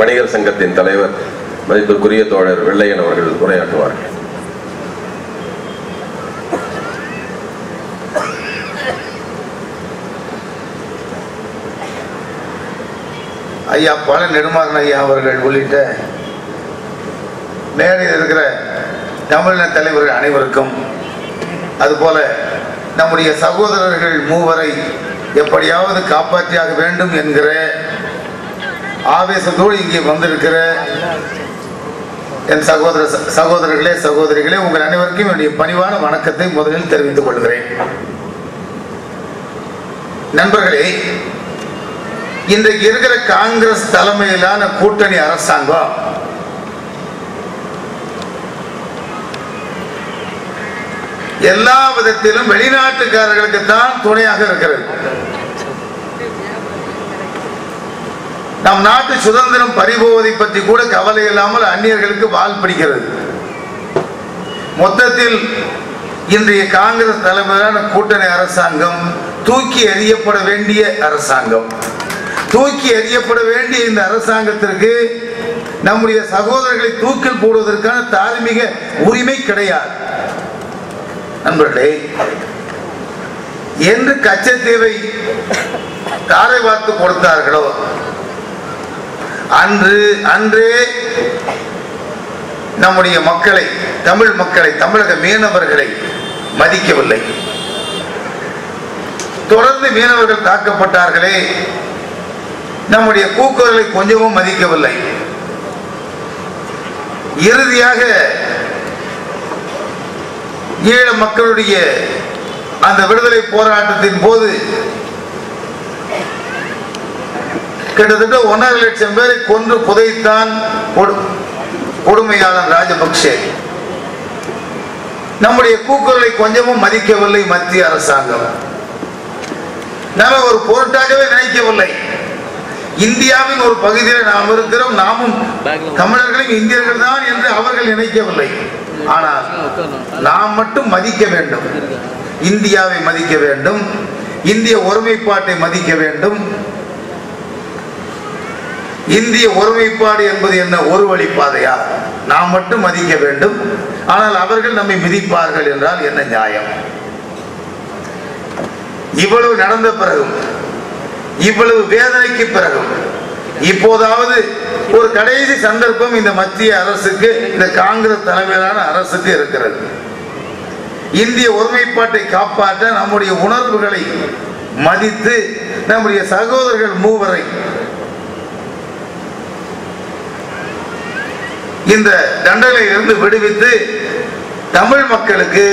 வணிகர் சங்கத்தின் தலைவர் மதிப்பிற்குரிய தோழர் வெள்ளையன் அவர்கள் உரையாற்றுவார்கள். ஐயா பல நெடுமாறன் ஐயா அவர்கள் உள்ளிட்ட மேடையில் இருக்கிற தமிழின தலைவர்கள் அனைவருக்கும் அதுபோல நம்முடைய சகோதரர்கள் மூவரை எப்படியாவது காப்பாற்றியாக வேண்டும் என்கிற ஆவேசத்தோடு இங்கே வந்திருக்கிற என் சகோதர சகோதரர்களே சகோதரிகளே உங்கள் அனைவருக்கும் என்னுடைய பணிவான வணக்கத்தை முதலில் தெரிவித்துக் கொள்கிறேன். நண்பர்களே இன்றைக்கு இருக்கிற காங்கிரஸ் தலைமையிலான கூட்டணி அரசாங்கம் எல்லா விதத்திலும் வெளிநாட்டுக்காரர்களுக்கு தான் துணையாக இருக்கிறது. நம் நாட்டு சுதந்திரம் பறிபோவதை பற்றி கூட கவலை இல்லாமல் அந்நியர்களுக்கு வால் பிடிக்கிறது. மொத்தத்தில் இன்றைய காங்கிரஸ் தலைமையிலான கூட்டணி அரசாங்கம் தூக்கி எறியப்பட வேண்டிய அரசாங்கம். தூக்கி எறியப்பட வேண்டிய இந்த அரசாங்கத்திற்கு நம்முடைய சகோதரர்களை தூக்கில் போடுவதற்கான தார்மீக உரிமை கிடையாது. நண்பர்களே என்று கச்சத்தீவை தாரை பார்த்து கொடுத்தார்களோ அன்று அன்றே நம்முடைய மக்களை தமிழ் மக்களை தமிழக மீனவர்களை மதிக்கவில்லை. தொடர்ந்து மீனவர்கள் தாக்கப்பட்டார்களே நம்முடைய கூக்குரலை கொஞ்சமும் மதிக்கவில்லை. இறுதியாக ஈழ மக்களுடைய அந்த விடுதலை போராட்டத்தின் போது கிட்டத்தட்ட ஒன்றரை லட்சம் பேரை கொன்று புதைத்தான் கொடு- கொடுமையாளன் ராஜபக்சே. நம்முடைய கூக்குரலை கொஞ்சமும் மதிக்கவில்லை மத்திய அரசாங்கம். நாம் ஒரு பொருட்டாகவே நினைக்கவில்லை. இந்தியாவின் ஒரு பகுதியில் நாம் இருக்கிறோம் நாமும் தமிழர்களும் இந்தியர்கள் தான் என்று அவர்கள் நினைக்கவில்லை. ஆனால் நாம் மட்டும் மதிக்க வேண்டும். இந்தியாவை மதிக்க வேண்டும். இந்திய ஒருமைப்பாட்டை மதிக்க வேண்டும். இந்திய ஒருமைப்பாடு என்பது என்ன? ஒரு வழிப்பாதையா? நாம் மட்டும் மதிக்க வேண்டும். ஆனால் அவர்கள் நம்மை மிதிப்பார்கள் என்றால் என்ன நியாயம்? இவ்வளவு நடந்த பிறகும் இவ்வளவு வேதனைக்கு பிறகும் இப்போதாவது ஒரு கடைசி சந்தர்ப்பம் இந்த மத்திய அரசுக்கு இந்த காங்கிரஸ் தலைமையிலான அரசுக்கு இருக்கிறது. இந்திய ஒருமைப்பாட்டை காப்பாற்ற நம்முடைய உணர்வுகளை மதித்து நம்முடைய சகோதரர்கள் மூவரை இந்த தண்டனையிலிருந்து விடுவித்து தமிழ் மக்களுக்கு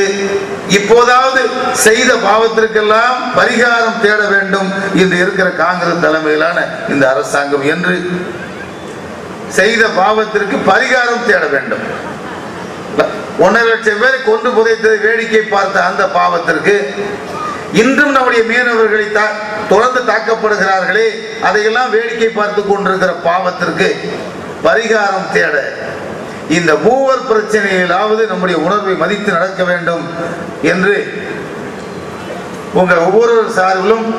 இப்போதாவது செய்த பாவத்திற்கெல்லாம் பரிகாரம் தேட வேண்டும் என்று இருக்கிற காங்கிரஸ் தலைமையிலான இந்த அரசாங்கம் என்று செய்த பாவத்திற்கு பரிகாரம் தேட வேண்டும். ஒன்றரை லட்சம் பேரை கொண்டு புதைத்ததை வேடிக்கை பார்த்த அந்த பாவத்திற்கு இன்றும் நம்முடைய மீனவர்களை தொடர்ந்து தாக்கப்படுகிறார்களே அதையெல்லாம் வேடிக்கை பார்த்து கொண்டிருக்கிற பாவத்திற்கு பரிகாரம் தேட இந்த மூவர் பிரச்சனையிலாவது நம்முடைய உணர்வை மதித்து நடக்க வேண்டும் என்று உங்கள் ஒவ்வொரு சார்பிலும்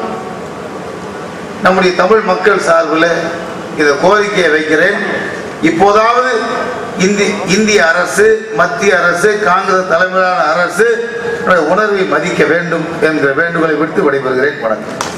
நம்முடைய தமிழ் மக்கள் சார்பில் இந்த கோரிக்கையை வைக்கிறேன். இப்போதாவது இந்தி இந்திய அரசு மத்திய அரசு காங்கிரஸ் தலைமையிலான அரசு உணர்வை மதிக்க வேண்டும் என்கிற வேண்டுகோளை விடுத்து விடைபெறுகிறேன். வணக்கம்.